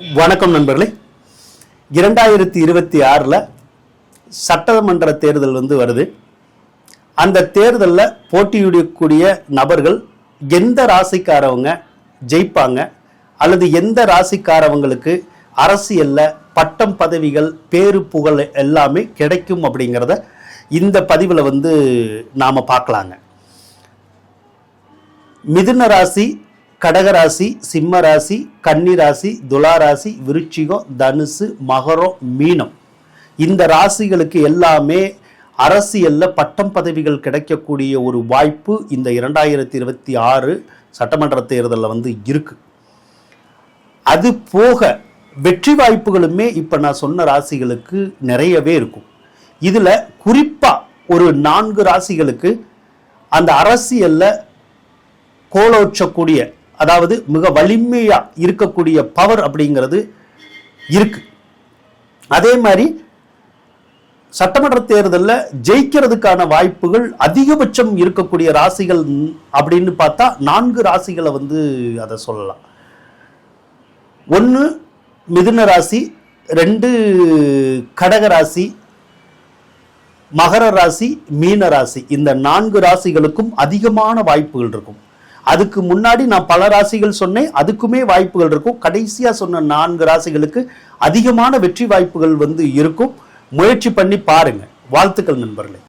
வணக்கம் நண்பர்களே. இரண்டாயிரத்தி இருபத்தி ஆறில் சட்டமன்ற தேர்தல் வந்து வருது. அந்த தேர்தலில் போட்டியிடக்கூடிய நபர்கள் எந்த ராசிக்காரவங்க ஜெயிப்பாங்க? அல்லது எந்த ராசிக்காரவங்களுக்கு அரசியலில் பட்டம் பதவிகள் பேரு புகழ் எல்லாமே கிடைக்கும் அப்படிங்கிறத இந்த பதிவில் வந்து நாம் பார்க்கலாங்க. மிதுன ராசி கடகராசி சிம்ம ராசி கன்னி ராசி துலா ராசி விருச்சிகம் தனுசு மகரம் மீனம். இந்த ராசிகளுக்கு எல்லாமே அரசியலில் பட்டம் பதவிகள் கிடைக்கக்கூடிய ஒரு வாய்ப்பு இந்த இரண்டாயிரத்தி இருபத்தி ஆறு சட்டமன்ற தேர்தலில் வந்து இருக்கு. அது போக வெற்றி வாய்ப்புகளுமே இப்போ நான் சொன்ன ராசிகளுக்கு நிறையவே இருக்கும். இதில் குறிப்பாக ஒரு நான்கு ராசிகளுக்கு அந்த அரசியலில் கோலோச்சக்கூடிய அதாவது மிக வலிமையா இருக்கக்கூடிய பவர் அப்படிங்கிறது இருக்கு. அதே மாதிரி சட்டமன்ற தேர்தலில் ஜெயிக்கிறதுக்கான வாய்ப்புகள் அதிகபட்சம் இருக்கக்கூடிய ராசிகள் அப்படின்னு பார்த்தா நான்கு ராசிகளை வந்து அதை சொல்லலாம். ஒன்று மிதுன ராசி ரெண்டு கடக ராசி மகர ராசி மீன ராசி. இந்த நான்கு ராசிகளுக்கும் அதிகமான வாய்ப்புகள் இருக்கும். அதுக்கு முன்னாடி நான் பல ராசிகள் சொன்னேன். அதுக்குமே வாய்ப்புகள் இருக்கும். கடைசியாக சொன்ன நான்கு ராசிகளுக்கு அதிகமான வெற்றி வாய்ப்புகள் வந்து இருக்கும். முயற்சி பண்ணி பாருங்கள் வாழ்த்துக்கள் நண்பர்களே.